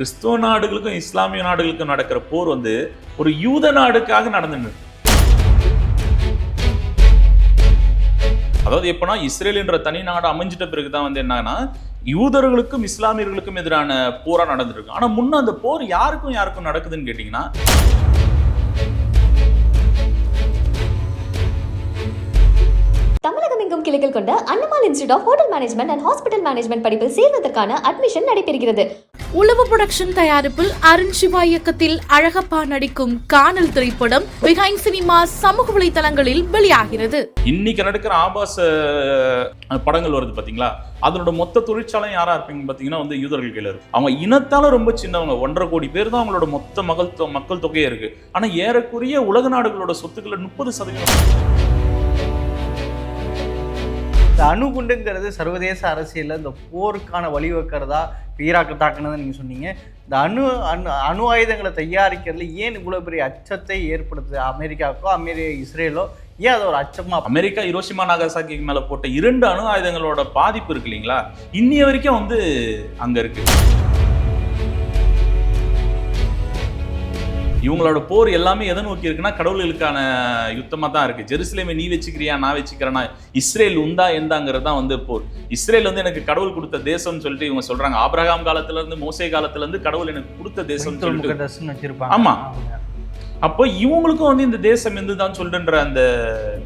கிறிஸ்துவ நாடுகளுக்கும் இஸ்லாமிய நாடுகளுக்கும் நடக்கிற போர் வந்து ஒரு யூத நாடுக்காக நடந்துன்னு. அதாவது எப்போனா இஸ்ரேல் என்ற தனி நாடு அமைஞ்சிட்ட பிறகு தான் வந்து என்னன்னா யூதர்களுக்கும் இஸ்லாமியர்களுக்கும் எதிரான போரா நடந்துருக்கு. ஆனா முன்ன அந்த போர் யாருக்கும் யாருக்கும் நடக்குதுன்னு கேட்டீங்கன்னா தமிழகம் எங்கும் கிளைகள் கொண்ட Annamal institute of hotel management and hospital management படிப்பில் சேர்வதற்கான அட்மிஷன் நடைபெறுகிறது. உளவு புரொடக்ஷன் தயாரிப்பில் அருண் சிவா இயக்கத்தில் அழகப்பா நடிக்கும் காணல் திரைப்படம் பிஹைண்ட் சினிமா சமூக வலைதளங்களில் வெளியாகிறது. இன்னைக்கு நடக்கிற ஆபாச படங்கள் வருது பாத்தீங்களா? அதனோட மொத்த தொழிற்சாலையும் யாரா இருப்பீங்க பாத்தீங்கன்னா வந்து யூதர்கள் கீழே இருக்கு. அவங்க இனத்தால ரொம்ப சின்னவங்க. ஒன்றரை கோடி பேர் தான் அவங்களோட மொத்த மக்கள் தொ- மக்கள் தொகையே இருக்கு. ஆனா ஏறக்குறைய உலக நாடுகளோட சொத்துக்களை முப்பது சதவீதம் இந்த அணுகுண்டுங்கிறது சர்வதேச அரசியலில் இந்த போருக்கான வழிவகுக்கிறதா ஈராக்கு தாக்குனதை நீங்கள் சொன்னீங்க. இந்த அணு அணு அணு ஆயுதங்களை தயாரிக்கிறதுல ஏன் இவ்வளோ பெரிய அச்சத்தை ஏற்படுத்துது? அமெரிக்காவுக்கோ அமெரிக்க இஸ்ரேலோ ஏன் அது ஒரு அச்சமா அமெரிக்கா இரோஷிமா நாகசாக்கி மேலே போட்ட இரண்டு அணு ஆயுதங்களோட பாதிப்பு இருக்கு இல்லைங்களா? இன்னிய வரைக்கும் வந்து அங்கே இருக்குது இவங்களோட போர் எல்லாமே எதை நோக்கி இருக்குன்னா கடவுள்களுக்கான யுத்தமா தான் இருக்கு. ஜெருசலேமை நீ வச்சுக்கிறியா நான் வச்சுக்கிறேன்னா இஸ்ரேல் உண்டா எந்தாங்கிறது தான் வந்து போர். இஸ்ரேல் வந்து எனக்கு கடவுள் கொடுத்த தேசம்னு சொல்லிட்டு இவங்க சொல்றாங்க. ஆபிரகாம் காலத்துல இருந்து மோசே காலத்துல இருந்து கடவுள் எனக்கு கொடுத்த தேசம்னு சொல்லிட்டு. முகதஸ்ன்னு வச்சிருப்பாங்க. ஆமா. அப்போ இவங்களுக்கும் வந்து இந்த தேசம் எந்துதான் சொல்லுன்ற அந்த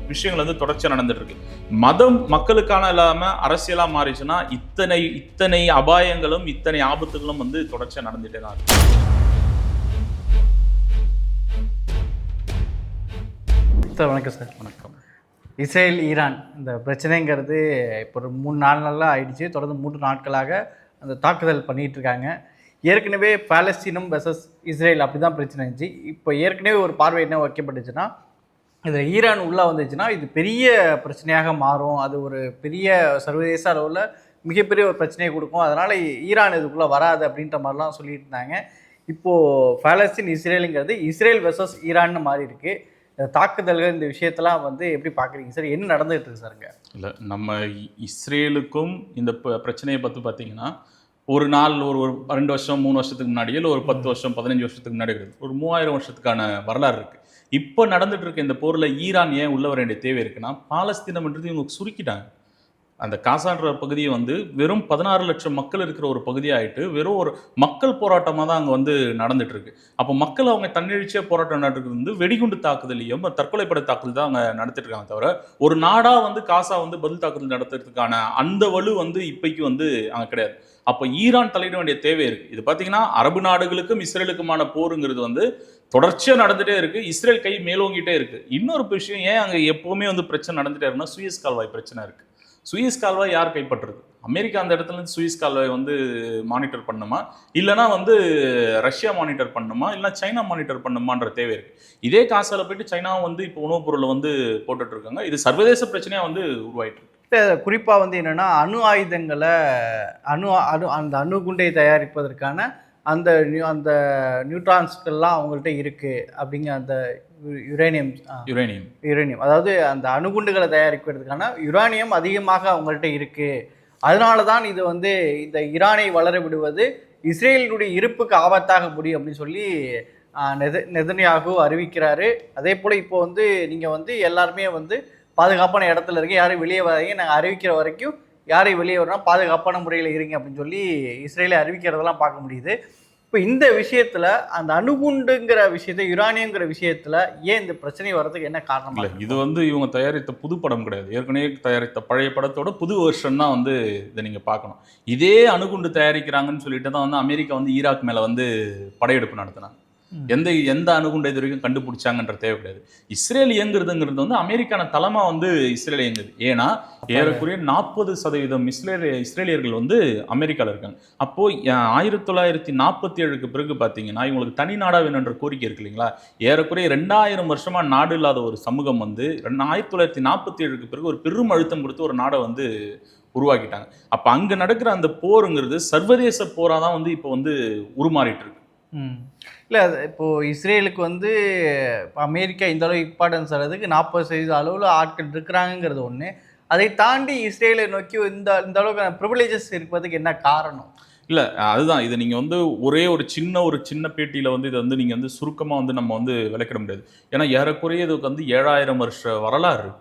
விஷயங்கள் வந்து தொடர்ச்சியா நடந்துட்டு இருக்கு மதம் மக்களுக்கான இல்லாம அரசியலா மாறிச்சுன்னா இத்தனை இத்தனை அபாயங்களும் இத்தனை ஆபத்துகளும் வந்து தொடர்ச்சியா நடந்துட்டே தான் இருக்கு. சார் வணக்கம் சார். வணக்கம். இஸ்ரேல் ஈரான் இந்த பிரச்சனைங்கிறது இப்போ ஒரு மூணு நாலு நாளாக ஆயிடுச்சு. தொடர்ந்து மூன்று நாட்களாக அந்த தாக்குதல் பண்ணிட்டு இருக்காங்க. ஏற்கனவே பாலஸ்தீனம் வெர்சஸ் இஸ்ரேல் அப்படி தான் பிரச்சனை இருந்துச்சு. இப்போ ஏற்கனவே ஒரு பார்வை என்ன வைக்கப்பட்டுச்சுன்னா இதில் ஈரான் உள்ளே வந்துச்சுன்னா இது பெரிய பிரச்சனையாக மாறும். அது ஒரு பெரிய சர்வதேச அளவில் மிகப்பெரிய ஒரு பிரச்சனையை கொடுக்கும். அதனால் ஈரான் இதுக்குள்ளே வராது அப்படின்ற மாதிரிலாம் சொல்லிட்டு இருந்தாங்க. இப்போது பாலஸ்தீன் இஸ்ரேலுங்கிறது இஸ்ரேல் வெர்சஸ் ஈரான்னு மாறி இருக்கு இந்த தாக்குதல்கள் இந்த விஷயத்தெல்லாம் வந்து எப்படி பார்க்குறீங்க? சார் என்ன நடந்துகிட்டு இருக்கு சாருங்க இல்ல நம்ம இஸ்ரேலுக்கும் இந்த பிரச்சனையை பத்தி பாத்தீங்கன்னா ஒரு நாள் ஒரு ஒரு ரெண்டு வருஷம் மூணு வருஷத்துக்கு முன்னாடியோ இல்லை ஒரு பத்து வருஷம் பதினஞ்சு வருஷத்துக்கு முன்னாடி இருக்குது ஒரு மூவாயிரம் வருஷத்துக்கான வரலாறு இருக்கு. இப்போ நடந்துட்டு இருக்க இந்த போர்ல ஈரான் ஏன் உள்ள வர வேண்டிய தேவை இருக்குன்னா பாலஸ்தீனம்ன்றது இவங்க சுருக்கிட்டாங்க. அந்த காசான்ற பகுதியை வந்து வெறும் பதினாறு லட்சம் மக்கள் இருக்கிற ஒரு பகுதியாகிட்டு வெறும் ஒரு மக்கள் போராட்டமாக தான் அங்கே வந்து நடந்துட்டு இருக்கு அப்போ மக்கள் அவங்க தன்னெழுச்சியாக போராட்டம் நடக்கிறது வந்து வெடிகுண்டு தாக்குதலையும் தற்கொலைப்படை தாக்குதல் தான் அங்கே நடத்திட்டு இருக்காங்க தவிர ஒரு நாடாக வந்து காசா வந்து பதில் தாக்குதல் நடத்துறதுக்கான அந்த வலு வந்து இப்பைக்கு வந்து அங்கே கிடையாது. அப்போ ஈரான் தலையிட வேண்டிய தேவை இருக்கு. இது பார்த்தீங்கன்னா அரபு நாடுகளுக்கும் இஸ்ரேலுக்குமான போருங்கிறது வந்து தொடர்ச்சியாக நடந்துகிட்டே இருக்கு. இஸ்ரேல் கை மேலோங்கிட்டே இருக்கு. இன்னொரு விஷயம் ஏன் அங்கே எப்போவுமே வந்து பிரச்சனை நடந்துட்டே இருக்குன்னா சுயஸ் கால்வாய் பிரச்சனை இருக்குது சுயஸ் கால்வாய் யார் கைப்பற்றுறது? அமெரிக்கா அந்த இடத்துல இருந்து சுயஸ் கால்வாய் வந்து மானிட்டர் பண்ணுமா? இல்லைனா வந்து ரஷ்யா மானிட்டர் பண்ணுமா? இல்லைனா சைனா மானிட்டர் பண்ணுமான்ற தேவை இருக்கு. இதே காசால போயிட்டு சைனாவும் வந்து இப்போ உணவுப் பொருளை வந்து போட்டுட்டு இருக்காங்க. இது சர்வதேச பிரச்சனையா வந்து உருவாயிட்டு இருக்கு. குறிப்பாக வந்து என்னென்னா அணு ஆயுதங்களை அணு அணு அந்த அணுகுண்டை தயாரிப்பதற்கான அந்த நியூ- அந்த நியூட்ரான்ஸ்கள்லாம் அவங்கள்ட்ட இருக்குது அப்படிங்கிற அந்த யுரேனியம் யுரேனியம். யுரேனியம். அதாவது அந்த அணுகுண்டுகளை தயாரிக்கிறதுக்கான யுரானியம் அதிகமாக அவங்கள்ட்ட இருக்குது அதனால தான் இது வந்து இந்த ஈரானை வளர விடுவது இஸ்ரேலினுடைய இருப்புக்கு ஆபத்தாக முடியும் அப்படின்னு சொல்லி நெத நெதன்யாகு அறிவிக்கிறாரு. அதே போல் இப்போ வந்து நீங்கள் வந்து எல்லாருமே வந்து பாதுகாப்பான இடத்துல இருக்க. யாரும் வெளியே வராதீங்க. நாங்கள் அறிவிக்கிற வரைக்கும் யாரையும் வெளியே வரணும் பாதுகாப்பான முறையில் இருங்க அப்படின்னு சொல்லி இஸ்ரேலை அறிவிக்கிறதெல்லாம் பார்க்க முடியுது. இப்போ இந்த விஷயத்தில் அந்த அணுகுண்டுங்கிற விஷயத்தை யுரானியங்கிற விஷயத்தில் ஏன் இந்த பிரச்சனை வர்றதுக்கு என்ன காரணம் இல்ல இது வந்து இவங்க தயாரித்த புது படம் கிடையாது. ஏற்கனவே தயாரித்த பழைய படத்தோட புது வெர்ஷன் தான் வந்து இதை நீங்க பார்க்கணும். இதே அணுகுண்டு தயாரிக்கிறாங்கன்னு சொல்லிட்டு தான் வந்து அமெரிக்கா வந்து ஈராக் மேல வந்து படையெடுப்பு நடத்தினாங்க. எந்த எந்த அணுகுண்டை இது வரைக்கும் கண்டுபிடிச்சாங்கன்ற தேவை கிடையாது. இஸ்ரேல் இயங்குறதுங்கிறது வந்து அமெரிக்கான தலமா வந்து இஸ்ரேல் இயங்குது. ஏன்னா ஏறக்குறைய நாற்பது சதவீதம் இஸ்ரேல் இஸ்ரேலியர்கள் வந்து அமெரிக்காவில் இருக்காங்க. அப்போ ஆயிரத்தி தொள்ளாயிரத்தி நாற்பத்தி ஏழுக்கு பிறகு பார்த்தீங்கன்னா இவங்களுக்கு தனி நாடா வேணுன்ற கோரிக்கை இருக்கு இல்லைங்களா? ஏறக்குறைய ரெண்டாயிரம் வருஷமா நாடு இல்லாத ஒரு சமூகம் வந்து ரெண்டு- ஆயிரத்தி தொள்ளாயிரத்தி நாற்பத்தி ஏழுக்கு பிறகு ஒரு பெரும் அழுத்தம் கொடுத்து ஒரு நாடை வந்து உருவாக்கிட்டாங்க. அப்போ அங்கே நடக்கிற அந்த போருங்கிறது சர்வதேச போராக தான் வந்து இப்போ வந்து உருமாறிட்டு இருக்கு. இல்லை இப்போது இஸ்ரேலுக்கு வந்து இப்போ அமெரிக்கா இந்த அளவு இம்பார்ட்டன்ஸ் தரதுக்கு நாற்பது சதவீத அளவில் ஆட்கள் இருக்கிறாங்கங்கிறது ஒன்று அதை தாண்டி இஸ்ரேலை நோக்கி இந்த இந்த அளவுக்கு ப்ரிவிலேஜஸ் இருப்பதுக்கு என்ன காரணம்? இல்ல அதுதான். இது நீங்க வந்து ஒரே ஒரு சின்ன ஒரு சின்ன பேட்டியில வந்து இதை வந்து நீங்க வந்து சுருக்கமா வந்து நம்ம வந்து விளக்கிட முடியாது. ஏன்னா ஏறக்குறைய இதுக்கு வந்து ஏழாயிரம் வருஷ வரலாறு இருக்கு.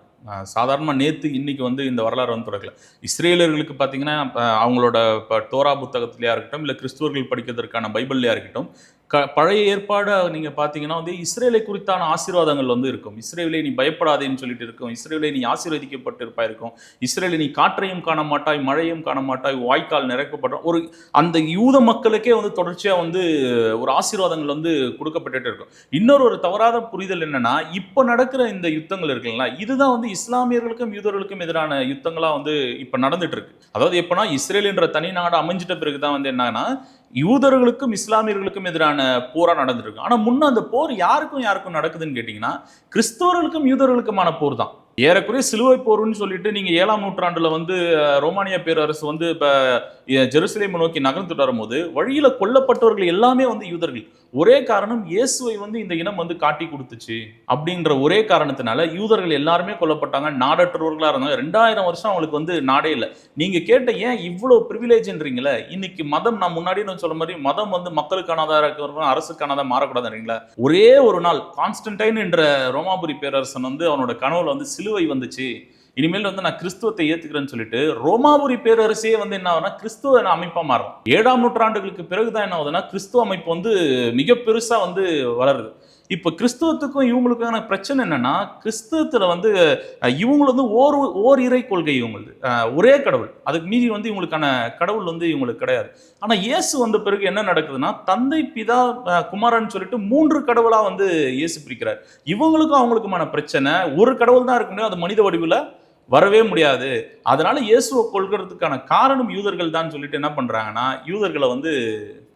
சாதாரணமாக நேற்று இன்றைக்கி வந்து இந்த வரலாறு வந்து தொடக்கல. இஸ்ரேலர்களுக்கு பார்த்தீங்கன்னா அவங்களோட இப்போ டோரா புத்தகத்திலையா இருக்கட்டும் இல்லை கிறிஸ்துவர்கள் படிக்கிறதுக்கான பைபிள்லையா இருக்கட்டும் க பழைய ஏற்பாடை நீங்கள் பார்த்தீங்கன்னா வந்து இஸ்ரேலை குறித்தான ஆசீர்வாதங்கள் வந்து இருக்கும். இஸ்ரேலை நீ பயப்படாதேன்னு சொல்லிட்டு இருக்கும். இஸ்ரேலை நீ ஆசீர்வதிக்கப்பட்டிருப்பா இருக்கும் இஸ்ரேலை நீ காற்றையும் காண மாட்டாய் மழையும் காண மாட்டாய் வாய்க்கால் நிரப்பப்பட்ட ஒரு அந்த யூத மக்களுக்கே வந்து தொடர்ச்சியாக வந்து ஒரு ஆசீர்வாதங்கள் வந்து கொடுக்கப்பட்டுட்டு இருக்கும். இன்னொரு ஒரு தவறாத புரிதல் என்னன்னா இப்போ நடக்கிற இந்த யுத்தங்கள் இருக்குல்ல இதுதான் வந்து இஸ்லாமியர்களுக்கும் யூதர்களுக்கும் எதிரான யுத்தங்களாக வந்து இப்போ நடந்துட்டு இருக்கு. அதாவது எப்போனா இஸ்ரேல் என்ற தனி நாடு அமைஞ்சிட்ட பிறகு தான் வந்து என்னன்னா யூதர்களுக்கும் இஸ்லாமியர்களுக்கும் எதிரான போராக நடந்துட்டு ஆனால் முன்னே முன்ன அந்த போர் யாருக்கும் யாருக்கும் நடக்குதுன்னு கேட்டிங்கன்னா கிறிஸ்தவர்களுக்கும் யூதர்களுக்குமான போர் தான். ஏறக்குறைய சிலுவை போர்னு சொல்லிட்டு நீங்கள் ஏழாம் நூற்றாண்டில் வந்து ரோமானிய பேரரசு வந்து இப்போ ஜெருசலேமை நோக்கி நகர்ந்துட்டு வரும்போது வழியில் கொல்லப்பட்டவர்கள் எல்லாமே வந்து யூதர்கள். ஒரே காரணம் இயேசுவை வந்து இந்த இனம் வந்து காட்டி கொடுத்துச்சு அப்படின்ற ஒரே காரணத்தினால யூதர்கள் எல்லாருமே கொல்லப்பட்டாங்க நாடற்றவர்களாக இருந்தாங்க. ரெண்டாயிரம் வருஷம் அவங்களுக்கு வந்து நாடே இல்லை. நீங்கள் கேட்ட ஏன் இவ்வளோ ப்ரிவிலேஜ்ன்றீங்களே இன்னைக்கு மதம் நான் முன்னாடி நான் சொல்ல மாதிரி மதம் வந்து மக்களுக்கானதாக இருக்கணும் அரசுக்கானதாக மாறக்கூடாதுன்றீங்களா ஒரே ஒரு நாள் கான்ஸ்டன்டைன் என்ற ரோமாபுரி பேரரசன் வந்து அவனோட கனவுல வந்து சிலுவை வந்துச்சு. இனிமேல் வந்து நான் கிறிஸ்துவத்தை ஏத்துக்கிறேன்னு சொல்லிட்டு ரோமாபுரி பேரரசே வந்து என்ன ஆகுதுன்னா கிறிஸ்துவ அமைப்பா மாறும். ஏழாம் நூற்றாண்டுகளுக்கு பிறகுதான் என்ன ஆகுதுன்னா கிறிஸ்துவ அமைப்பு வந்து மிக பெருசா வந்து வளருது. இப்போ கிறிஸ்துவத்துக்கும் இவங்களுக்கான பிரச்சனை என்னன்னா கிறிஸ்துவத்துல வந்து அஹ், வந்து ஓர் ஓர் இறை கொள்கை இவங்களுது. ஒரே கடவுள். அதுக்கு மீறி வந்து இவங்களுக்கான கடவுள் வந்து இவங்களுக்கு கிடையாது. ஆனா இயேசு வந்த பிறகு என்ன நடக்குதுன்னா தந்தை பிதா குமாரன் சொல்லிட்டு மூன்று கடவுளா வந்து இயேசு பிரிக்கிறார். இவங்களுக்கும் அவங்களுக்குமான பிரச்சனை ஒரு கடவுள் தான் இருக்க முடியும் அது மனித வடிவில் வரவே முடியாது. அதனால இயேசுவை கொள்கிறதுக்கான காரணம் யூதர்கள் தான் சொல்லிட்டு என்ன பண்ணுறாங்கன்னா யூதர்களை வந்து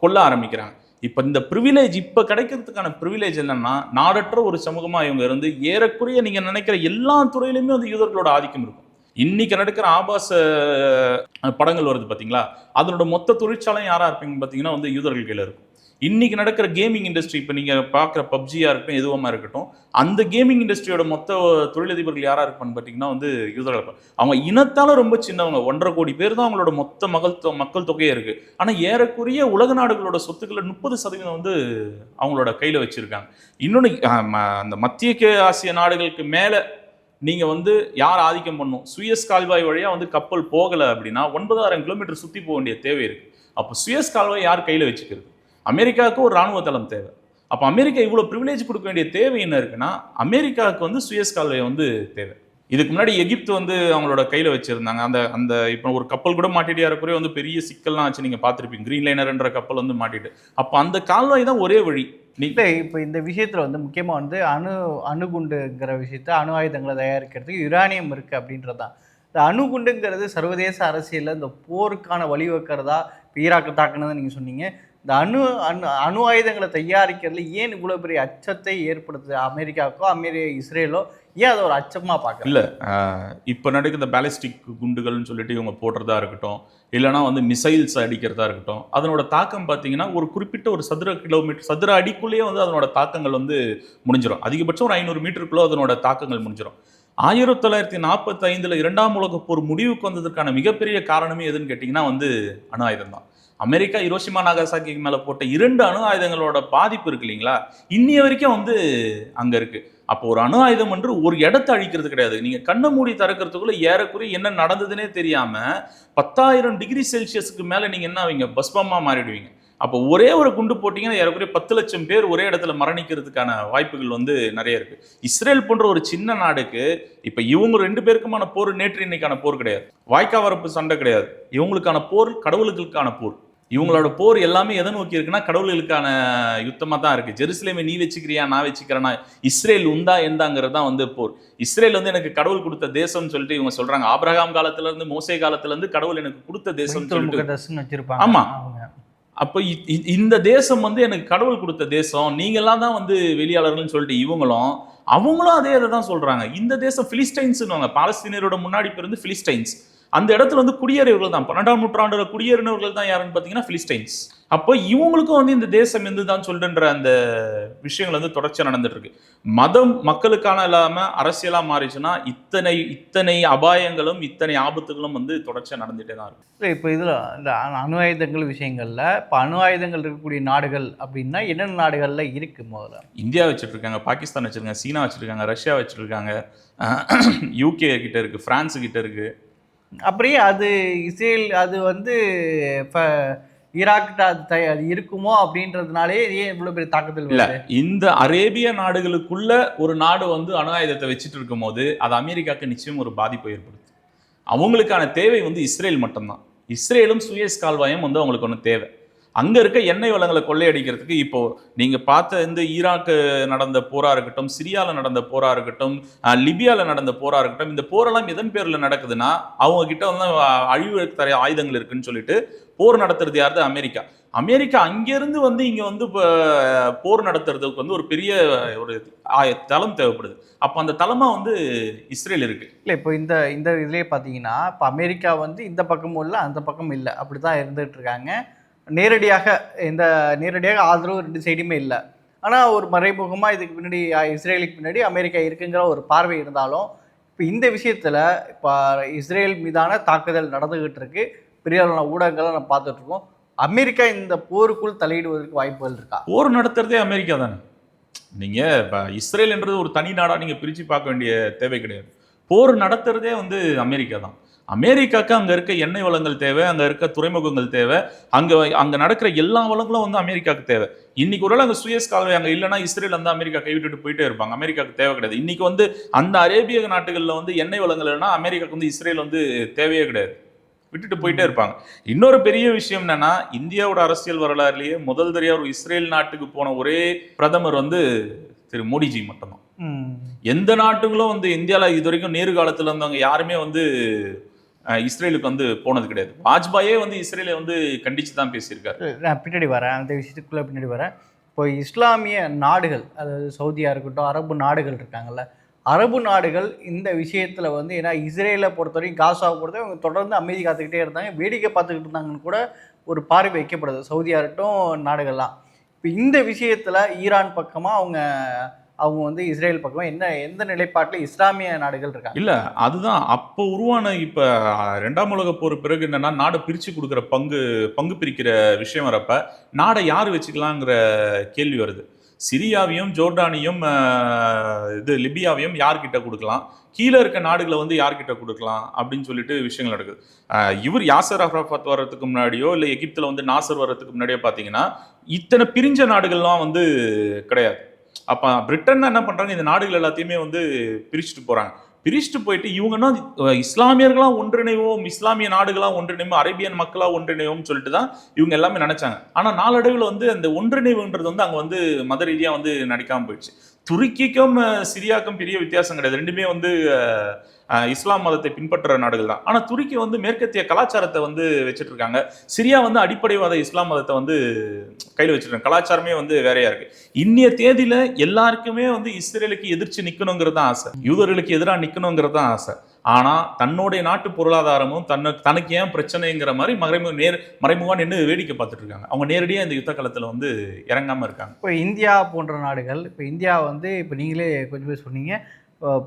கொல்ல ஆரம்பிக்கிறாங்க. இப்போ இந்த ப்ரிவிலேஜ் இப்போ கிடைக்கிறதுக்கான ப்ரிவிலேஜ் என்னன்னா நாடற்ற ஒரு சமூகமாக இவங்க இருந்து ஏறக்குறைய நீங்கள் நினைக்கிற எல்லா துறையிலுமே வந்து யூதர்களோட ஆதிக்கம் இருக்கும். இன்னைக்கு நடக்கிற ஆபாச படங்கள் வருது பார்த்தீங்களா அதனோட மொத்த தொழிற்சாலையும் யாராக இருப்பீங்க பார்த்தீங்கன்னா வந்து யூதர்கள் கையில் இருக்கும். இன்னைக்கு நடக்கிற கேமிங் இண்டஸ்ட்ரி இப்போ நீங்கள் பார்க்குற பப்ஜியாக இருக்கட்டும் எதுவுமா இருக்கட்டும் அந்த கேமிங் இண்டஸ்ட்ரியோட மொத்த தொழிலதிபர்கள் யாராக இருப்பான்னு பார்த்தீங்கன்னா வந்து யூதர்கள் இருப்பாங்க. அவங்க இனத்தால் ரொம்ப சின்னவங்க. ஒன்றரை கோடி பேர் தான் அவங்களோட மொத்த மகள் தொ- மக்கள் தொகையே இருக்கு. ஆனால் ஏறக்குறைய உலக நாடுகளோட சொத்துக்களை முப்பது சதவீதம் வந்து அவங்களோட கையில் வச்சிருக்காங்க. இன்னொன்று அந்த மத்திய ஆசிய நாடுகளுக்கு மேலே நீங்கள் வந்து யார் ஆதிக்கம் பண்ணும்? சுயஸ் கால்வாய் வழியாக வந்து கப்பல் போகலை அப்படின்னா ஒன்பதாயிரம் கிலோமீட்டர் சுற்றி போக வேண்டிய தேவை இருக்குது அப்போ சுயஸ் கால்வாய் யார் கையில் வச்சுக்கிறது? அமெரிக்காவுக்கு ஒரு ராணுவ தளம் தேவை. அப்போ அமெரிக்கா இவ்வளோ ப்ரிவிலேஜ் கொடுக்க வேண்டிய தேவை என்ன இருக்குன்னா அமெரிக்காவுக்கு வந்து சுயஸ் கால்வாய் வந்து தேவை. இதுக்கு முன்னாடி எகிப்து வந்து அவங்களோட கையில் வச்சுருந்தாங்க. அந்த அந்த இப்போ ஒரு கப்பல் கூட மாட்டிட்டு ஏறக்குறைய வந்து பெரிய சிக்கல்லாம் ஆச்சு. நீங்கள் பார்த்துருப்பீங்க. க்ரீன் லைனர்ன்ற கப்பல் வந்து மாட்டிட்டு. அப்போ அந்த கால்வாய் தான் ஒரே வழி. இல்லை இப்போ இந்த விஷயத்தில் வந்து முக்கியமாக வந்து அணு அணுகுண்டுங்கிற விஷயத்த அணு ஆயுதங்களை தயாரிக்கிறதுக்கு யுரானியம் இருக்குது அப்படின்றது தான் இந்த அணுகுண்டுங்கிறது சர்வதேச அரசியலில் இந்த போருக்கான வழிவகுக்கிறதா இப்போ ஈராக்கு தாக்குனதை நீங்கள் சொன்னீங்க. இந்த அணு அணு அணு ஆயுதங்களை தயாரிக்கிறதுல ஏன் இவ்வளோ பெரிய அச்சத்தை ஏற்படுத்துது? அமெரிக்காவுக்கோ அமெரி இஸ்ரேலோ? ஏன் அதை ஒரு அச்சமாக பார்க்கல இல்லை இப்போ நடக்கிற இந்த பேலிஸ்டிக் குண்டுகள்னு சொல்லிட்டு இவங்க போடுறதா இருக்கட்டும் இல்லைனா வந்து மிசைல்ஸ் அடிக்கிறதா இருக்கட்டும் அதனோட தாக்கம் பார்த்தீங்கன்னா ஒரு குறிப்பிட்ட ஒரு சதுர கிலோமீட்டர் சதுர அடிக்குள்ளேயே வந்து அதனோட தாக்கங்கள் வந்து முடிஞ்சிடும் அதிகபட்சம் ஒரு ஐநூறு மீட்டருக்குள்ளே அதனோட தாக்கங்கள் முடிஞ்சிடும் ஆயிரத்தி தொள்ளாயிரத்தி நாற்பத்தி ஐந்தில் இரண்டாம் உலகப் போர் முடிவுக்கு வந்ததற்கான மிகப்பெரிய காரணமே எதுன்னு கேட்டிங்கன்னா வந்து அணு ஆயுதம் தான் அமெரிக்கா இரோஷிமா நாகசாக்கிக்கு மேலே போட்ட இரண்டு அணு ஆயுதங்களோட பாதிப்பு இருக்கு இல்லைங்களா? இன்னைய வரைக்கும் வந்து அங்கே இருக்கு. அப்போ ஒரு அணு ஆயுதம் என்று ஒரு இடத்தை அழிக்கிறது கிடையாது. நீங்கள் கண்ணை மூடி திறக்கிறதுக்குள்ள ஏறக்குறைய என்ன நடந்ததுன்னே தெரியாமல் பத்தாயிரம் டிகிரி செல்சியஸுக்கு மேலே நீங்கள் என்ன ஆவீங்க? பஸ்பமா மாறிடுவீங்க. அப்போ ஒரே ஒரு குண்டு போட்டிங்கன்னா ஏறக்குறைய பத்து லட்சம் பேர் ஒரே இடத்துல மரணிக்கிறதுக்கான வாய்ப்புகள் வந்து நிறைய இருக்கு. இஸ்ரேல் போன்ற ஒரு சின்ன நாடுக்கு இப்போ இவங்க ரெண்டு பேருக்குமான போர் நேற்று இன்னைக்கான போர் கிடையாது. வாய்க்கா வரப்பு சண்டை கிடையாது. இவங்களுக்கான போர் கடவுளுக்கான போர். இவங்களோட போர் எல்லாமே எதை நோக்கி இருக்குன்னா கடவுள்களுக்கான யுத்தமா தான் இருக்கு. ஜெருசலேமை நீ வச்சுக்கிறியா நான் வச்சுக்கிறேன்னா இஸ்ரேல் உண்டா எந்தாங்கிறது தான் வந்து போர். இஸ்ரேல் வந்து எனக்கு கடவுள் கொடுத்த தேசம்னு சொல்லிட்டு இவங்க சொல்றாங்க. ஆபிரகாம் காலத்துல இருந்து மோசே காலத்துல இருந்து கடவுள் எனக்கு கொடுத்த மைத்தோல் சொல்லிட்டு முகதஸ்ன்னு வச்சிருப்பாங்க. ஆமா. அவங்க அப்போ இந்த தேசம் வந்து எனக்கு கடவுள் கொடுத்த தேசம். நீங்கெல்லாம் தான் வந்து வெளியாளர்கள்னு சொல்லிட்டு இவங்களும் அவங்களும் அதே இதை தான் சொல்றாங்க. இந்த தேசம் பிலிஸ்டைன்ஸ்னுவாங்க பாலஸ்தீனியரோட முன்னாடி பிறந்து பிலிஸ்டைன்ஸ். அந்த இடத்துல வந்து குடியேறியவர்கள் தான். பன்னெண்டாம் நூற்றாண்டுல குடியேறினவர்கள் தான் யாருன்னு பார்த்தீங்கன்னா பிலிஸ்டைன்ஸ். அப்போ இவங்களுக்கும் வந்து இந்த தேசம் எந்து தான் சொல்லுன்ற அந்த விஷயங்கள் வந்து தொடர்ச்சியா நடந்துட்டு இருக்கு மதம் மக்களுக்கான இல்லாம அரசியலா மாறிச்சுன்னா இத்தனை இத்தனை அபாயங்களும் இத்தனை ஆபத்துகளும் வந்து தொடர்ச்சியா நடந்துட்டே தான் இருக்கு இல்லை இப்போ இதில் இந்த அணு- ஆயுதங்கள் விஷயங்களில் இப்போ அணு ஆயுதங்கள் இருக்கக்கூடிய நாடுகள் அப்படின்னா என்னென்ன நாடுகளில் இருக்குது முதல்ல? இந்தியா வச்சுட்டு இருக்காங்க பாகிஸ்தான் வச்சிருக்காங்க சீனா வச்சிருக்காங்க ரஷ்யா வச்சிருக்காங்க யூகே கிட்ட இருக்கு பிரான்ஸ் கிட்ட இருக்கு. அப்படியே அது இஸ்ரேல் அது வந்து இப்போ ஈராக்கிட்ட அது அது இருக்குமோ அப்படின்றதுனாலே ஏன் இவ்வளோ பெரிய தாக்குதல் இல்ல இந்த அரேபிய நாடுகளுக்குள்ள ஒரு நாடு வந்து அணு ஆயுதத்தை வச்சுட்டு இருக்கும் போது அது அமெரிக்காவுக்கு நிச்சயம் ஒரு பாதிப்பை ஏற்படுத்தும். அவங்களுக்கான தேவை வந்து இஸ்ரேல் மட்டும்தான். இஸ்ரேலும் சுயஸ் கால்வாயும் வந்து அவங்களுக்கு ஒன்று தேவை. அங்கே இருக்க எண்ணெய் வளங்களை கொள்ளையடிக்கிறதுக்கு இப்போ நீங்கள் பார்த்த இந்த ஈராக்கு நடந்த போராக இருக்கட்டும் சிரியாவில் நடந்த போராக இருக்கட்டும் லிபியாவில் நடந்த போராக இருக்கட்டும் இந்த போரெல்லாம் எதன் பேரில் நடக்குதுன்னா அவங்க கிட்ட வந்து அழிவு தர ஆயுதங்கள் இருக்குன்னு சொல்லிட்டு போர் நடத்துறது யாரு அமெரிக்கா. அமெரிக்கா அங்கேருந்து வந்து இங்கே வந்து இப்போ போர் நடத்துறதுக்கு வந்து ஒரு பெரிய ஒரு தளம் தேவைப்படுது. அப்போ அந்த தளமாக வந்து இஸ்ரேல் இருக்குது இல்லை இப்போ இந்த இந்த இதுலேயே பார்த்தீங்கன்னா இப்போ அமெரிக்கா வந்து இந்த பக்கமும் இல்லை அந்த பக்கமும் இல்லை. அப்படி தான் இருந்துகிட்டு இருக்காங்க. நேரடியாக இந்த நேரடியாக ஆதரவு ரெண்டு சைடுமே இல்லை. ஆனால் ஒரு மறைமுகமாக இதுக்கு பின்னாடி இஸ்ரேலுக்கு பின்னாடி அமெரிக்கா இருக்குங்கிற ஒரு பார்வை இருந்தாலும் இப்போ இந்த விஷயத்தில் இப்போ இஸ்ரேல் மீதான தாக்குதல் நடந்துகிட்டு இருக்கு பெரிய அளவான ஊடகங்களை நம்ம பார்த்துட்ருக்கோம். அமெரிக்கா இந்த போருக்குள் தலையிடுவதற்கு வாய்ப்புகள் இருக்கா? போர் நடத்துறதே அமெரிக்கா தானே. நீங்கள் இப்போ இஸ்ரேல் இஸ்ரேல்ன்றது ஒரு தனி நாடாக நீங்கள் பிரித்து பார்க்க வேண்டிய தேவை கிடையாது. போர் நடத்துறதே வந்து அமெரிக்கா தான். அமெரிக்காக்கு அங்க இருக்க எண்ணெய் வளங்கள் தேவை அங்க இருக்க துறைமுகங்கள் தேவை அங்க அங்க நடக்கிற எல்லா வளங்களும் வந்து அமெரிக்காவுக்கு தேவை. இன்னைக்கு ஒருவேளை அங்க சுயஸ் கால்வாய் அங்க இல்லைன்னா இஸ்ரேல் வந்து அமெரிக்கா கைவிட்டுட்டு போயிட்டே இருப்பாங்க. அமெரிக்காவுக்கு தேவை கிடையாது. இன்னைக்கு வந்து அந்த அரேபிய நாட்டுகள்ல வந்து எண்ணெய் வளங்கள் இல்லைன்னா அமெரிக்காவுக்கு வந்து இஸ்ரேல் வந்து தேவையே கிடையாது. விட்டுட்டு போயிட்டே இருப்பாங்க. இன்னொரு பெரிய விஷயம் என்னன்னா இந்தியாவோட அரசியல் வரலாறுலயே முதல் தடவையா ஒரு இஸ்ரேல் நாட்டுக்கு போன ஒரே பிரதமர் வந்து திரு மோடிஜி மட்டும்தான். எந்த நாட்டுகளும் வந்து இந்தியாவில் இது வரைக்கும் நேரு காலத்துல இருந்தவங்க யாருமே வந்து இஸ்ரேலுக்கு வந்து போனது கிடையாது. வாஜ்பாயே வந்து இஸ்ரேலை வந்து கண்டித்து தான் பேசியிருக்காரு நான் பின்னாடி வரேன். அந்த விஷயத்துக்குள்ளே பின்னாடி வரேன். இப்போ இஸ்லாமிய நாடுகள் அதாவது சவுதியாக இருக்கட்டும் அரபு நாடுகள் இருக்காங்கல்ல அரபு நாடுகள் இந்த விஷயத்தில் வந்து ஏன்னா இஸ்ரேலை பொறுத்தவரைக்கும் காசாவை பொறுத்தவரைக்கும் அவங்க தொடர்ந்து அமைதி காத்துக்கிட்டே இருந்தாங்க. வேடிக்கை பார்த்துக்கிட்டு இருந்தாங்கன்னு கூட ஒரு பார்வை வைக்கப்படுது. சவுதியாக இருக்கட்டும் நாடுகள்லாம். இப்போ இந்த விஷயத்தில் ஈரான் பக்கமாக அவங்க அவங்க வந்து இஸ்ரேல் பக்கம் என்ன எந்த நிலைப்பாட்டில் இஸ்லாமிய நாடுகள் இருக்காங்க? இல்லை அதுதான். அப்போ உருவான இப்போ ரெண்டாம் உலக போர் பிறகு என்னன்னா நாடை பிரித்து கொடுக்குற பங்கு பங்கு பிரிக்கிற விஷயம் வரப்ப நாடை யார் வச்சுக்கலாங்கிற கேள்வி வருது. சிரியாவையும் ஜோர்டானையும் இது லிபியாவையும் யார்கிட்ட கொடுக்கலாம்? கீழே இருக்க நாடுகளை வந்து யார்கிட்ட கொடுக்கலாம்? அப்படின்னு சொல்லிட்டு விஷயங்கள் நடக்குது. இவர் யாசர் அரஃபாத் வர்றதுக்கு முன்னாடியோ இல்லை எகிப்தில் வந்து நாசர் வர்றதுக்கு முன்னாடியோ பார்த்தீங்கன்னா இத்தனை பிரிஞ்ச நாடுகள்லாம் வந்து கிடையாது. அப்போ பிரிட்டன் என்ன பண்ணுறாங்க இந்த நாடுகள் எல்லாத்தையுமே வந்து பிரிச்சுட்டு போகிறாங்க பிரிச்சுட்டு போயிட்டு இவங்கன்னா இஸ்லாமியர்களா ஒன்றிணைவோம் இஸ்லாமிய நாடுகளா ஒன்றிணைவோம் அரேபியன் மக்களா ஒன்றிணைவோம் சொல்லிட்டு தான் இவங்க எல்லாமே நினைச்சாங்க. ஆனா நாளடைவில் வந்து அந்த ஒன்றிணைவுன்றது வந்து அங்க வந்து மத ரீதியா வந்து நடக்காம போயிடுச்சு. துருக்கிக்கும் சிரியாக்கும் பெரிய வித்தியாசம் கிடையாது. ரெண்டுமே வந்து இஸ்லாம் மதத்தை பின்பற்றுற நாடுகள் தான். ஆனால் துருக்கி வந்து மேற்கத்திய கலாச்சாரத்தை வந்து வச்சுட்டு இருக்காங்க சிரியா வந்து அடிப்படைவாத இஸ்லாம் மதத்தை வந்து கையில் வச்சுருக்காங்க கலாச்சாரமே வந்து வேறையா இருக்கு. இன்னைய தேதியில எல்லாருக்குமே வந்து இஸ்ரேலுக்கு எதிர்த்து நிற்கணுங்கிறது தான் ஆசை. யூதர்களுக்கு எதிராக நிற்கணுங்கிறது தான் ஆசை. ஆனால் தன்னுடைய நாட்டு பொருளாதாரமும் தன்னை தனக்கு ஏன் பிரச்சனைங்கிற மாதிரி மறைமுக நேர் மறைமுகம் நின்று வேடிக்கை பார்த்துட்டு இருக்காங்க அவங்க நேரடியாக இந்த யுத்த காலத்தில் வந்து இறங்காமல் இருக்காங்க. இப்போ இந்தியா போன்ற நாடுகள் இப்போ இந்தியா வந்து இப்போ நீங்களே கொஞ்சம் பேர் சொன்னீங்க.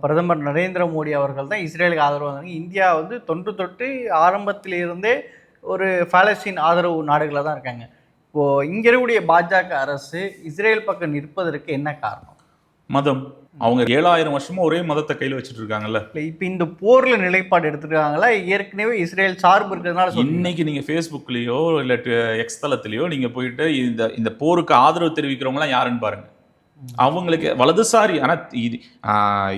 பிரதமர் நரேந்திர மோடி அவர்கள் தான் இஸ்ரேலுக்கு ஆதரவு வந்தாங்க இந்தியா வந்து தொன்று தொட்டு ஆரம்பத்திலிருந்தே ஒரு பாலஸ்தீன் ஆதரவு நாடுகளாக தான் இருக்காங்க. இப்போது இங்கே இருக்கக்கூடிய பாஜக அரசு இஸ்ரேல் பக்கம் நிற்பதற்கு என்ன காரணம்? மதம். அவங்க ஏழாயிரம் வருஷமா ஒரே மதத்தை கையில வச்சுட்டு இருக்காங்கல்ல. இல்லை இப்போ இந்த போரில் நிலைப்பாடு எடுத்துருக்காங்களா? ஏற்கனவே இஸ்ரேல் சார்பு இருக்கிறதுனால இன்னைக்கு நீங்க ஃபேஸ்புக்லயோ இல்ல எக்ஸ் தளத்திலயோ நீங்க போயிட்டு இந்த இந்த போருக்கு ஆதரவு தெரிவிக்கிறவங்க எல்லாம் யாருன்னு பாருங்க. அவங்களுக்கு வலதுசாரி ஆனால் இது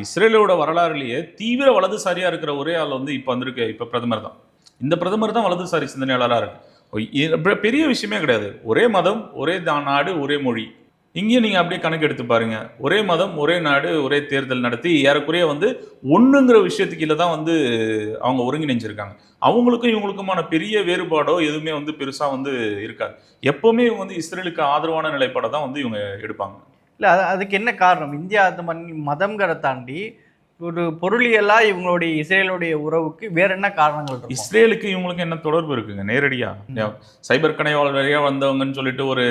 இஸ்ரேலோட வரலாறுலேயே தீவிர வலதுசாரியாக இருக்கிற ஒரே ஆள் வந்து இப்போ வந்திருக்க இப்போ பிரதமர் தான். இந்த பிரதமர் தான் வலதுசாரி சிந்தனையாளராக இருக்கு. பெரிய விஷயமே கிடையாது. ஒரே மதம் ஒரே தா- நாடு ஒரே மொழி. இங்கேயும் நீங்கள் அப்படியே கணக்கு எடுத்து பாருங்க. ஒரே மதம் ஒரே நாடு ஒரே தேர்தல் நடத்தி ஏறக்குறைய வந்து ஒன்றுங்கிற விஷயத்துக்கு தான் வந்து அவங்க ஒருங்கிணைஞ்சிருக்காங்க. அவங்களுக்கும் இவங்களுக்குமான பெரிய வேறுபாடோ எதுவுமே வந்து பெருசாக வந்து இருக்காது. எப்போவுமே இவங்க வந்து இஸ்ரேலுக்கு ஆதரவான நிலைப்பாடை தான் வந்து இவங்க எடுப்பாங்க. இல்லை அது அதுக்கு என்ன காரணம்? இந்தியா அந்த மண் மதம்ங்கிறத தாண்டி ஒரு பொருளியலா இவங்களுடைய இஸ்ரேலுடைய உறவுக்கு வேற என்ன காரணங்கள் இஸ்ரேலுக்கு இவங்களுக்கு என்ன தொடர்பு இருக்குங்க? நேரடியா? சைபர் கணைவாளர் வழியா வந்தவங்கன்னு சொல்லிட்டு ஒரு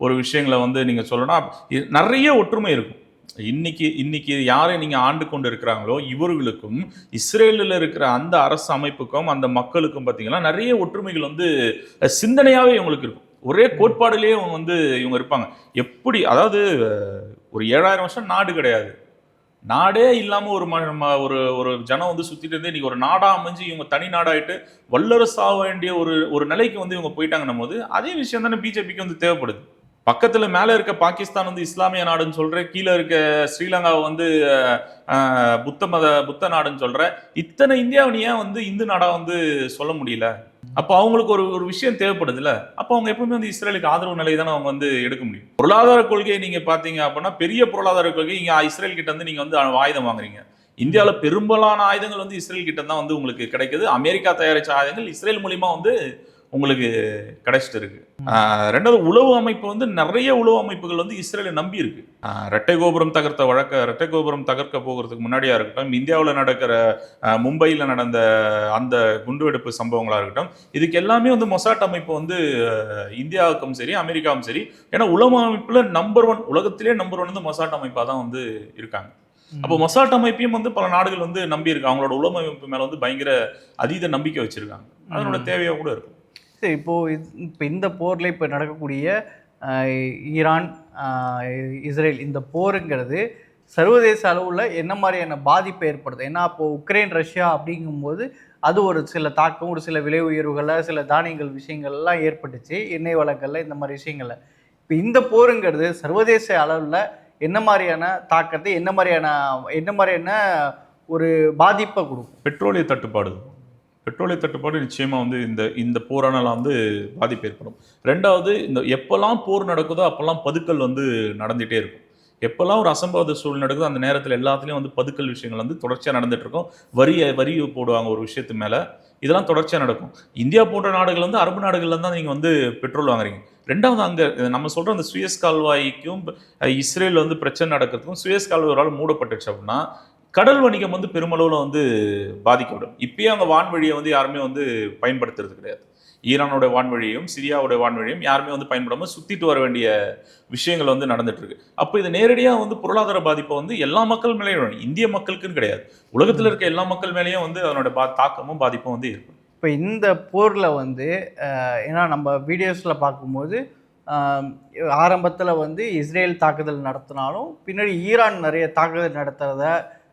ஒரு விஷயங்களை வந்து நீங்க சொல்லணும் நிறைய ஒற்றுமை இருக்கும். இன்னைக்கு இன்னைக்கு யாரை நீங்க ஆண்டு கொண்டு இருக்கிறாங்களோ இவர்களுக்கும் இஸ்ரேலில் இருக்கிற அந்த அரசு அமைப்புக்கும் அந்த மக்களுக்கும் பார்த்தீங்கன்னா நிறைய ஒற்றுமைகள் வந்து அஹ், சிந்தனையாவே இவங்களுக்கு இருக்கும். ஒரே கோட்பாடுலேயே அவங்க வந்து இவங்க இருப்பாங்க. எப்படி அதாவது ஒரு ஏழாயிரம் வருஷம் நாடு கிடையாது. நாடே இல்லாமல் ஒரு ம- ஒரு ஒரு ஜனம் வந்து சுற்றிட்டு இருந்து இன்னைக்கு ஒரு நாடாக அமைஞ்சு இவங்க தனி நாடாகிட்டு வல்லரசு ஆக வேண்டிய ஒரு ஒரு நிலைக்கு வந்து இவங்க போயிட்டாங்கன்னும் போது அதே விஷயம் தானே பிஜேபிக்கு வந்து தேவைப்படுது. பக்கத்தில் மேலே இருக்க பாகிஸ்தான் வந்து இஸ்லாமிய நாடுன்னு சொல்கிற கீழே இருக்க ஸ்ரீலங்காவை வந்து புத்த மத புத்த நாடுன்னு சொல்கிற இத்தனை இந்தியாவை ஏன் வந்து இந்து நாடாக வந்து சொல்ல முடியல? அப்போ அவங்களுக்கு ஒரு ஒரு விஷயம் தேவைப்படுதுல்ல. அப்போ அவங்க எப்பவுமே வந்து இஸ்ரேலுக்கு ஆதரவு நிலை தானே அவங்க வந்து எடுக்க முடியும். பொருளாதார கொள்கையை நீங்க பாத்தீங்க அப்படின்னா பெரிய பொருளாதார கொள்கை இங்க இஸ்ரேல் கிட்ட வந்து நீங்க வந்து ஆயுதம் வாங்குறீங்க. இந்தியாவில் பெரும்பாலான ஆயுதங்கள் வந்து இஸ்ரேல் கிட்ட தான் வந்து உங்களுக்கு கிடைக்குது. அமெரிக்கா தயாரிச்ச ஆயுதங்கள் இஸ்ரேல் மூலியமா வந்து உங்களுக்கு கிடைச்சிட்டு இருக்கு. ரெண்டாவது உளவு அமைப்பு வந்து நிறைய உளவு அமைப்புகள் வந்து இஸ்ரேலை நம்பி இருக்கு. ரெட்டை கோபுரம் தகர்த்த வழக்க ரெட்டை கோபுரம் தகர்க்க போகிறதுக்கு முன்னாடியா இருக்கட்டும் இந்தியாவில் நடக்கிற மும்பையில் நடந்த அந்த குண்டுவெடிப்பு சம்பவங்களா இருக்கட்டும் இதுக்கு எல்லாமே வந்து மொசாட் அமைப்பு வந்து இந்தியாவுக்கும் சரி அமெரிக்காவும் சரி ஏன்னா உளவு அமைப்புல நம்பர் ஒன் உலகத்திலே நம்பர் ஒன் வந்து மொசாட் அமைப்பா தான் வந்து இருக்காங்க. அப்போ மொசாட் அமைப்பையும் வந்து பல நாடுகள் வந்து நம்பி இருக்கு அவங்களோட உளவு அமைப்பு மேல வந்து பயங்கர அதீத நம்பிக்கை வச்சிருக்காங்க. அதனோட தேவையா கூட இருக்கும். சரி இப்போது இப்போ இந்த போரில் இப்போ நடக்கக்கூடிய ஈரான் இஸ்ரேல் இந்த போருங்கிறது சர்வதேச அளவில் என்ன மாதிரியான பாதிப்பை ஏற்படுது? ஏன்னா அப்போது உக்ரைன் ரஷ்யா அப்படிங்கும்போது அது ஒரு சில தாக்கம் ஒரு சில விலை உயர்வுகளில் சில தானியங்கள் விஷயங்கள்லாம் ஏற்பட்டுச்சு. எண்ணெய் வளங்களில் இந்த மாதிரி விஷயங்களில். இப்போ இந்த போருங்கிறது சர்வதேச அளவில் என்ன மாதிரியான தாக்கத்தை என்ன மாதிரியான என்ன மாதிரியான ஒரு பாதிப்பை கொடுக்கும்? பெட்ரோலிய தட்டுப்பாடு. பெட்ரோலிய தட்டுப்பாடு நிச்சயமாக வந்து இந்த இந்த போரானால் வந்து பாதிப்பு ஏற்படும். ரெண்டாவது இந்த எப்போல்லாம் போர் நடக்குதோ அப்போல்லாம் பதுக்கல் வந்து நடந்துகிட்டே இருக்கும். எப்போல்லாம் ஒரு அசம்பாவித சூழல் நடக்குதோ அந்த நேரத்தில் எல்லாத்துலேயும் வந்து பதுக்கல் விஷயங்கள் வந்து தொடர்ச்சியாக நடந்துட்டு இருக்கும். வரி போடுவாங்க ஒரு விஷயத்து மேலே. இதெல்லாம் தொடர்ச்சியாக நடக்கும். இந்தியா போன்ற நாடுகள் வந்து அரபு நாடுகளில் தான் நீங்கள் வந்து பெட்ரோல் வாங்குறீங்க. ரெண்டாவது அங்கே நம்ம சொல்கிற அந்த சுயஸ் கால்வாய்க்கும் இஸ்ரேல் வந்து பிரச்சனை நடக்கிறதுக்கும் சுயஸ் கால்வாய் ஒரு ஆள் மூடப்பட்டுச்சு அப்படின்னா கடல் வணிகம் வந்து பெருமளவில் வந்து பாதிக்கப்படும். இப்பயே அவங்க வான்வழியை வந்து யாருமே வந்து பயன்படுத்துறது கிடையாது. ஈரானோட வான்வழியும் சிரியாவோட வான்வழியும் யாருமே வந்து பயன்படாமல் சுற்றிட்டு வர வேண்டிய விஷயங்கள் வந்து நடந்துட்டு இருக்கு அப்போ இது நேரடியாக வந்து பொருளாதார பாதிப்பை வந்து எல்லா மக்கள் மேலேயும் இந்திய மக்களுக்குன்னு கிடையாது. உலகத்தில் இருக்க எல்லா மக்கள் மேலேயும் வந்து அதனோட பா தாக்கமும் பாதிப்பும் வந்து இருக்கும் இப்போ இந்த போரில் வந்து ஏன்னா நம்ம வீடியோஸில் பார்க்கும்போது ஆரம்பத்தில் வந்து இஸ்ரேல் தாக்குதல் நடத்தினாலும் பின்னாடி ஈரான் நிறைய தாக்குதல் நடத்துறத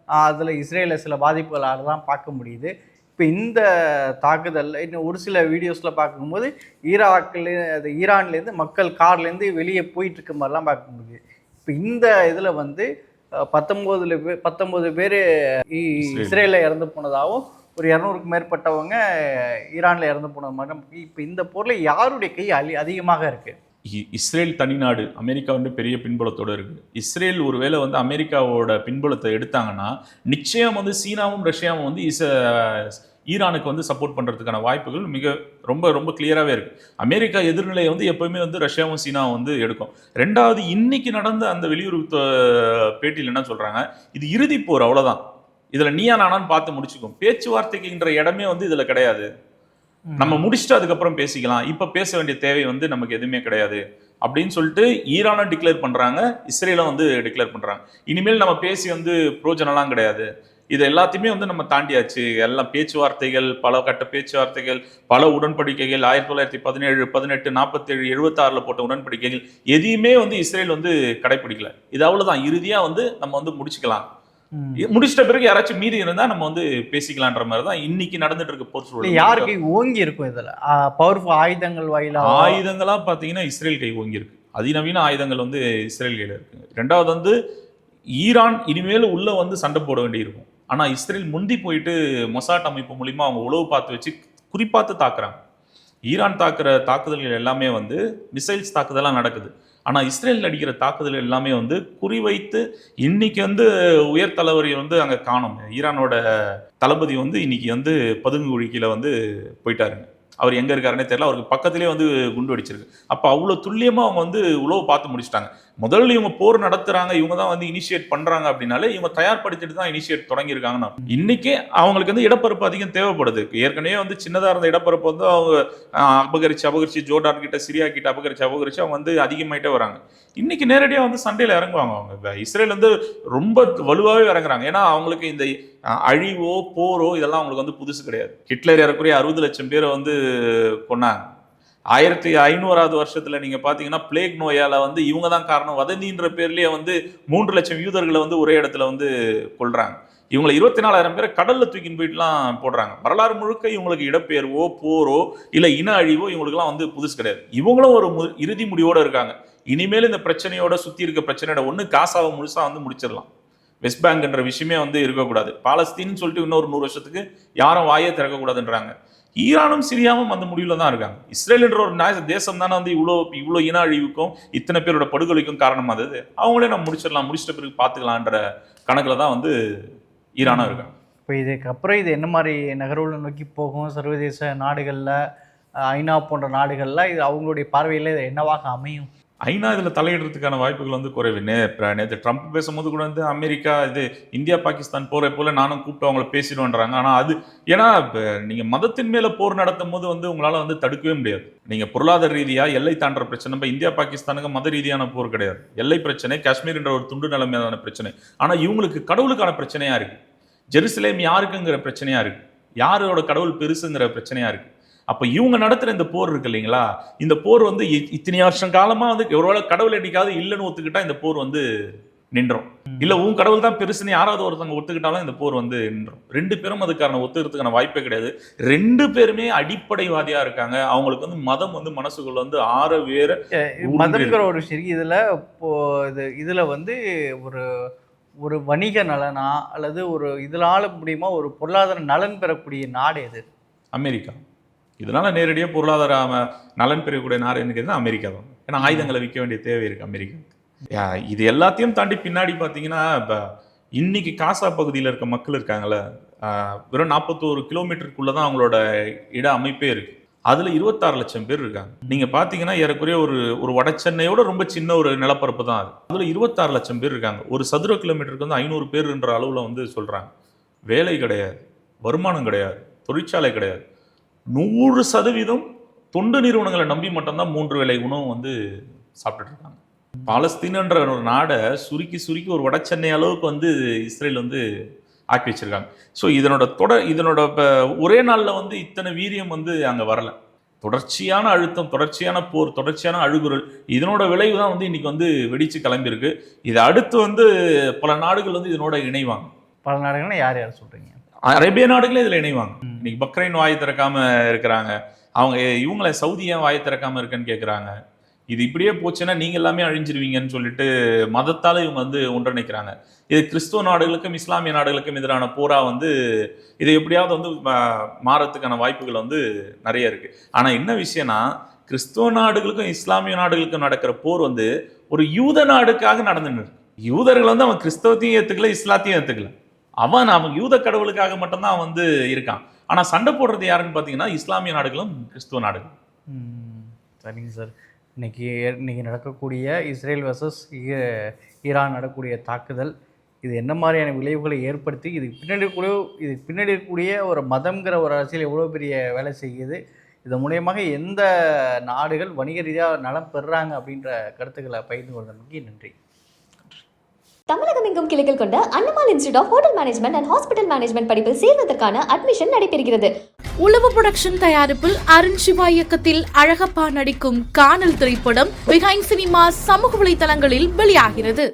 அதில் இஸ்ரேலில் சில பாதிப்புகளாக தான் பார்க்க முடியுது. இப்போ இந்த தாக்குதல் இன்னும் ஒரு சில வீடியோஸில் பார்க்கும்போது ஈராக்கில் அது ஈரான்லேருந்து மக்கள் கார்லேருந்து வெளியே போயிட்டு இருக்க மாதிரிலாம் பார்க்க முடியுது. இப்போ இந்த இதில் வந்து பத்தொம்போதுல பே பத்தொம்போது பேர் இஸ்ரேல். இஸ்ரேலில். இறந்து போனதாகவும் ஒரு இரநூறுக்கு மேற்பட்டவங்க ஈரானில் இறந்து போனது மாதிரி இப்போ இந்த பொருளில் யாருடைய கை அலி அதிகமாக இருக்குது இஸ்ரேல் தனிநாடு அமெரிக்கா வந்து பெரிய பின்புலத்தோடு இருக்குது. இஸ்ரேல் ஒருவேளை வந்து அமெரிக்காவோட பின்புலத்தை எடுத்தாங்கன்னா நிச்சயம் வந்து சீனாவும் ரஷ்யாவும் வந்து இச ஈரானுக்கு வந்து சப்போர்ட் பண்ணுறதுக்கான வாய்ப்புகள் மிக ரொம்ப ரொம்ப கிளியராகவே இருக்குது அமெரிக்கா எதிர்நிலையை வந்து எப்போயுமே வந்து ரஷ்யாவும் சீனாவும் வந்து எடுக்கும். ரெண்டாவது இன்னைக்கு நடந்த அந்த வெளியுறவு பேட்டியில் என்ன சொல்கிறாங்க இது இறுதி போர் இதில் நீயா நானான்னு பார்த்து முடிச்சுக்கும். பேச்சுவார்த்தைக்குன்ற இடமே வந்து இதில் கிடையாது. நம்ம முடிச்சுட்டு அதுக்கப்புறம் பேசிக்கலாம். இப்ப பேச வேண்டிய தேவை வந்து நமக்கு எதுவுமே கிடையாது. அப்படின்னு சொல்லிட்டு ஈரானும் டிக்ளேர் பண்றாங்க இஸ்ரேலும் வந்து டிக்ளேர் பண்றாங்க. இனிமேல் நம்ம பேசி வந்து பிரோஜனம்லாம் கிடையாது. இது எல்லாத்தையுமே வந்து நம்ம தாண்டியாச்சு. எல்லாம் பேச்சுவார்த்தைகள் பல கட்ட பேச்சுவார்த்தைகள் பல உடன்படிக்கைகள் ஆயிரத்தி தொள்ளாயிரத்தி பதினேழு பதினெட்டு நாற்பத்தேழு எழுபத்தாறுல போட்ட உடன்படிக்கைகள் எதையுமே வந்து இஸ்ரேல் வந்து கடைபிடிக்கல இது அவ்வளோதான் இறுதியாக வந்து நம்ம வந்து முடிச்சுக்கலாம். முடிச்சிட்ட பிறகு யாராச்சும் மீதி இருந்தா நம்ம வந்து பேசிக்கலான்ற மாதிரி தான் இன்னைக்கு நடந்துட்டு இருக்க போர் சூழல் யாருக்கு ஓங்கி இருக்கும் இதில்? பவர்ஃபுல் ஆயுதங்கள் வாயிலாக ஆயுதங்களா பாத்தீங்கன்னா இஸ்ரேல் கை ஓங்கி இருக்கு அதிநவீன ஆயுதங்கள் வந்து இஸ்ரேல் கையில இருக்கு. ரெண்டாவது வந்து ஈரான் இனிமேல் உள்ள வந்து சண்டை போட வேண்டியிருக்கும். ஆனா இஸ்ரேல் முந்தி போயிட்டு மொசாட் அமைப்பு மூலியமா அவங்க உளவு பார்த்து வச்சு குறிப்பாத்து தாக்குறாங்க. ஈரான் தாக்குற தாக்குதல்கள் எல்லாமே வந்து மிசைல்ஸ் தாக்குதலாம் நடக்குது. ஆனால் இஸ்ரேல் நடிக்கிற தாக்குதல் எல்லாமே வந்து குறிவைத்து இன்னைக்கு வந்து உயர் தலைவரை வந்து அங்கே காணும். ஈரானோட தளபதி வந்து இன்னைக்கு வந்து பதுங்கு குழிக்கில வந்து போயிட்டாருங்க. அவர் எங்கே இருக்காருன்னே தெரியல. அவருக்கு பக்கத்திலே வந்து குண்டு வெடிச்சிருக்கு. அப்போ அவ்வளோ துல்லியமாக அவங்க வந்து உழவு பார்த்து முடிச்சிட்டாங்க. முதல்ல இவங்க போர் நடத்துகிறாங்க இவங்க தான் வந்து இனிஷியேட் பண்ணுறாங்க அப்படின்னாலே இவங்க தயார்படுத்திட்டு தான் இனிஷியேட் தொடங்கியிருக்காங்கன்னா இன்றைக்கே அவங்களுக்கு வந்து இடப்பரப்பு அதிகம் தேவைப்படுது. ஏற்கனவே வந்து சின்னதாக இருந்த இடப்பரப்பு வந்து அவங்க அபகரிச்சு அபகரிச்சு ஜோர்டான் கிட்ட சிரியா கிட்ட அபகரிச்சு அபகரிச்சு அவங்க வந்து அதிகமாயிட்டே வராங்க. இன்னைக்கு நேரடியாக வந்து சண்டையில் இறங்குவாங்க அவங்க. இப்ப இஸ்ரேல் வந்து ரொம்ப வலுவாகவே இறங்குறாங்க. ஏன்னா அவங்களுக்கு இந்த அழிவோ போரோ இதெல்லாம் அவங்களுக்கு வந்து புதுசு கிடையாது. ஹிட்லர் ஏறக்குறைய அறுபது லட்சம் பேரை வந்து கொண்டாங்க ஆயிரத்தி ஐநூறாவது வருஷத்துல நீங்க பாத்தீங்கன்னா பிளேக் நோயால வந்து இவங்க தான் காரணம். வதந்தின்ற பேர்லயே வந்து மூன்று லட்சம் யூதர்களை வந்து ஒரே இடத்துல வந்து கொல்றாங்க. இவங்களை இருபத்தி நாலாயிரம் பேரை கடல்ல தூக்கின்னு போயிட்டுலாம் போடுறாங்க. வரலாறு முழுக்க இவங்களுக்கு இடப்பெயர்வோ போரோ இல்லை இன அழிவோ இவங்களுக்குலாம் வந்து புதுசு கிடையாது. இவங்களும் ஒரு மு- இறுதி முடிவோடு இருக்காங்க. இனிமேல் இந்த பிரச்சனையோட சுற்றி இருக்க பிரச்சனையோட ஒன்று காசாவை முழுசாக வந்து முடிச்சிடலாம். வெஸ்ட் பேங்க்ன்ற விஷயமே வந்து இருக்கக்கூடாது. பாலஸ்தீன் சொல்லிட்டு இன்னொரு நூறு வருஷத்துக்கு யாரும் வாயே திறக்கக்கூடாதுன்றாங்க. ஈரானும் சிரியாவும் அந்த முடிவில் தான் இருக்காங்க. இஸ்ரேல்ன்ற ஒரு நாய தேசம் தானே வந்து இவ்வளோ இவ்வளோ இன அழிவுக்கும் இத்தனை பேரோட படுகொலைக்கும் காரணமாக அது. அவங்களே நம்ம முடிச்சிடலாம் முடிச்சிட்ட பிறகு பார்த்துக்கலான்ற கணக்கில் தான் வந்து ஈரானும் இருக்காங்க. இப்போ இதுக்கப்புறம் இது என்ன மாதிரி நகர்வுகளை நோக்கி போகும்? சர்வதேச நாடுகளில் ஐநா போன்ற நாடுகளில் இது அவங்களுடைய பார்வையில் இது என்னவாக அமையும்? ஐநா இதில் தலையிடுறதுக்கான வாய்ப்புகள் வந்து குறைவு. நே நேற்று ட்ரம்ப் பேசும்போது கூட வந்து அமெரிக்கா இது இந்தியா பாகிஸ்தான் போகிற போல நானும் கூப்பிட்டு அவங்கள பேசிடுவேன்றாங்க. ஆனால் அது ஏன்னா இப்போ நீங்கள் மதத்தின் மேலே போர் நடத்தும் போது வந்து உங்களால் வந்து தடுக்கவே முடியாது. நீங்கள் பொருளாதார ரீதியாக எல்லை தாண்டுற பிரச்சனை. இப்போ இந்தியா பாகிஸ்தானுக்கு மத ரீதியான போர் கிடையாது. எல்லை பிரச்சனை காஷ்மீர்ன்ற ஒரு துண்டு நிலைமையான பிரச்சனை. ஆனால் இவங்களுக்கு கடவுளுக்கான பிரச்சனையாக இருக்குது ஜெருசலேம் யாருக்குங்கிற பிரச்சனையாக இருக்குது யாரோட கடவுள் பெருசுங்கிற பிரச்சனையாக இருக்குது அப்ப இவங்க நடத்துற இந்த போர் இருக்கு இல்லைங்களா? இந்த போர் வந்து இத்தனை வருஷம் காலமா வந்து ஒருவேளை கடவுள் என்னைக்காவது இல்லைன்னு ஒத்துக்கிட்டா இந்த போர் வந்து நின்றோம். இல்ல உன் கடவுள் தான் பெருசுன்னு யாராவது ஒருத்தவங்க ஒத்துக்கிட்டாலும் இந்த போர் வந்து நின்றோம். ரெண்டு பேரும் அதுக்கான ஒத்துக்கிறதுக்கான வாய்ப்பே கிடையாது. ரெண்டு பேருமே அடிப்படைவாதியா இருக்காங்க. அவங்களுக்கு வந்து மதம் வந்து மனசுக்குள்ள வந்து ஆற வேற மதம்ங்கிற ஒரு விஷயம் இதில் இப்போ இது இதில் வந்து ஒரு ஒரு வணிக நலனா அல்லது ஒரு இதனால மூலியமா ஒரு பொருளாதார நலன் பெறக்கூடிய நாடு எது? அமெரிக்கா. இதனால் நேரடியாக பொருளாதார நலன் பெறக்கூடிய நாடு என்ன அமெரிக்கா தான். ஏன்னா ஆயுதங்களை விற்க வேண்டிய தேவை இருக்குது அமெரிக்காவுக்கு யா, இது எல்லாத்தையும் தாண்டி பின்னாடி பார்த்தீங்கன்னா இப்போ இன்னைக்கு காசா பகுதியில் இருக்க மக்கள் இருக்காங்கல்ல வெறும் நாற்பத்தோரு கிலோமீட்டருக்குள்ளே தான் அவங்களோட இட அமைப்பே இருக்குது அதில் இருபத்தாறு லட்சம் பேர் இருக்காங்க. நீங்கள் பார்த்தீங்கன்னா ஏறக்குறைய ஒரு ஒரு வட சென்னையோட ரொம்ப சின்ன ஒரு நிலப்பரப்பு தான் அது. அதில் இருபத்தாறு லட்சம் பேர் இருக்காங்க. ஒரு சதுர கிலோமீட்டருக்கு வந்து ஐநூறு பேர்ன்ற அளவில் வந்து சொல்கிறாங்க வேலை கிடையாது வருமானம் கிடையாது தொழிற்சாலை கிடையாது. நூறு சதவீதம் தொண்டு நிறுவனங்களை நம்பி மட்டும்தான் மூன்று வேளை உணவு வந்து சாப்பிட்டுட்டு இருக்காங்க பாலஸ்தீனன்ற ஒரு நாடை சுருக்கி சுருக்கி ஒரு வட சென்னை அளவுக்கு வந்து இஸ்ரேல் வந்து ஆக்கி வச்சிருக்காங்க. ஸோ இதனோட தொடர் இதனோட இப்போ ஒரே நாளில் வந்து இத்தனை வீரியம் வந்து அங்கே வரல. தொடர்ச்சியான அழுத்தம் தொடர்ச்சியான போர் தொடர்ச்சியான அழுகுறல் இதனோட விளைவு தான் வந்து இன்னைக்கு வந்து வெடிச்சு கிளம்பியிருக்கு. இது அடுத்து வந்து பல நாடுகள் வந்து இதனோட இணைவாங்க. பல நாடுகள்னா யார் யார் சொல்றீங்க? அரேபிய நாடுகளே இதில் இணைவாங்க. இன்னைக்கு பக்ரைன் வாய் திறக்காம இருக்கிறாங்க. அவங்க இவங்கள சவுதி ஏன் வாய் திறக்காம இருக்குன்னு கேட்குறாங்க இது இப்படியே போச்சுன்னா நீங்க எல்லாமே அழிஞ்சிருவீங்கன்னு சொல்லிட்டு மதத்தால் இவங்க வந்து ஒன்றிணைக்கிறாங்க. இது கிறிஸ்துவ நாடுகளுக்கும் இஸ்லாமிய நாடுகளுக்கும் எதிரான போரா வந்து இது எப்படியாவது வந்து மா- மாறத்துக்கான வாய்ப்புகள் வந்து நிறைய இருக்கு. ஆனா என்ன விஷயம்னா கிறிஸ்துவ நாடுகளுக்கும் இஸ்லாமிய நாடுகளுக்கும் நடக்கிற போர் வந்து ஒரு யூத நாடுக்காக நடந்துன்னு யூதர்கள் வந்து அவன் கிறிஸ்தவத்தையும் ஏற்றுக்கல இஸ்லாத்தையும் ஏற்றுக்கல அவன் அவன் யூத கடவுளுக்காக மட்டும்தான் அவன் வந்து இருக்கான். ஆனால் சண்டை போடுறது யாருன்னு பார்த்தீங்கன்னா இஸ்லாமிய நாடுகளும் கிறிஸ்துவ நாடுகள் சரிங்க சார். இன்னைக்கு இன்னைக்கு நடக்கக்கூடிய இஸ்ரேல் வர்சஸ் ஈரான் நடக்கக்கூடிய தாக்குதல் இது என்ன மாதிரியான விளைவுகளை ஏற்படுத்தி இதுக்கு பின்னாடி கூட இதுக்கு பின்னாடி இருக்கக்கூடிய ஒரு மதம்ங்கிற ஒரு அரசியல் எவ்வளோ பெரிய வேலை செய்யுது இதன் மூலியமாக எந்த நாடுகள் வணிக ரீதியாக நலம் பெறுறாங்க அப்படின்ற கருத்துக்களை பகிர்ந்து கொள்வதற்கு நன்றி. தமிழகம் எங்கும் கிளைகள் கொண்ட Annamal institute of hotel management and hospital management படிப்பில் சேர்வதற்கான அட்மிஷன் நடைபெறுகிறது. உளவு புரொடக்ஷன் தயாரிப்பில் அருண் சிவா இயக்கத்தில் அழகப்பா நடிக்கும் காணல் திரைப்படம் பிகைன் சினிமா சமூக வலைதளங்களில் வெளியாகிறது.